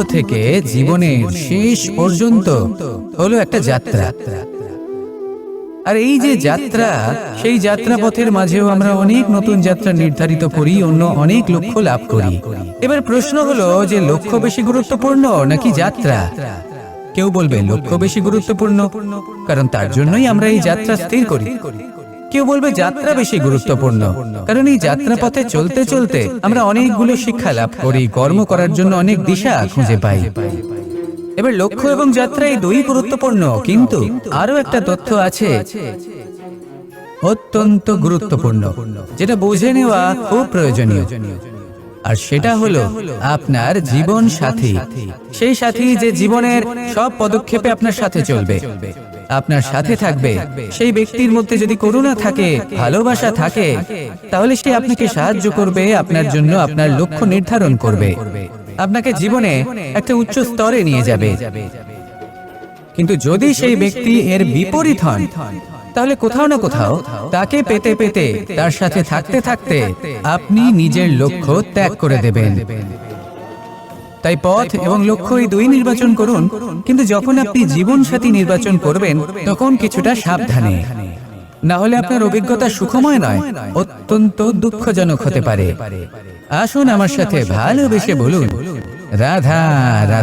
থেকে জীবনের শেষ পর্যন্ত হলো একটা যাত্রা। আর এই যে যাত্রা, সেই যাত্রা পথের মাঝেও আমরা অনেক নতুন যাত্রা নির্ধারিত করি, অন্য অনেক লক্ষ্য লাভ করি। এবার প্রশ্ন হলো যে লক্ষ্য বেশি গুরুত্বপূর্ণ নাকি যাত্রা? কেউ বলবে লক্ষ্য বেশি গুরুত্বপূর্ণ, কারণ তার জন্যই আমরা এই যাত্রা স্থির করি। কেউ বলবে যাত্রা বেশি গুরুত্বপূর্ণ। কারণ এই যাত্রা পথে চলতে চলতে আমরা অনেকগুলো শিক্ষা লাভ করি কর্ম করার জন্য অনেক দিশা খুঁজে পাই। এবার লক্ষ্য এবং যাত্রা এই দুই গুরুত্বপূর্ণ কিন্তু আরও একটা তথ্য আছে অত্যন্ত গুরুত্বপূর্ণ যেটা বুঝে নেওয়া খুব প্রয়োজনীয়। আর সেটা হলো আপনার জীবন সাথী। সেই সাথী যে জীবনের সব পদক্ষেপে আপনার সাথে চলবে। আপনার সাথে থাকবে। সেই ব্যক্তির মধ্যে যদি করুণা থাকে ভালোবাসা থাকে তাহলে সে আপনাকে সাহায্য করবে আপনার জন্য আপনার লক্ষ্য নির্ধারণ করবে। আপনাকে জীবনে একটা উচ্চ স্তরে নিয়ে যাবে। কিন্তু যদি সেই ব্যক্তি এর বিপরীত হন তাহলে কোথাও না কোথাও তাকে পেতে পেতে তার সাথে থাকতে থাকতে আপনি নিজের লক্ষ্য ত্যাগ করে দেবেন। তাই পথ এবং লক্ষ্য এই দুই নির্বাচন করুন, কিন্তু যখন আপনি জীবন সাথী নির্বাচন করবেন, তখন কিছুটা সাবধানে। না হলে আপনার অভিজ্ঞতা সুখময় নয়, অত্যন্ত দুঃখজনক হতে পারে। আসুন আমার সাথে ভালোবেসে বলুন, রাধা রাধা।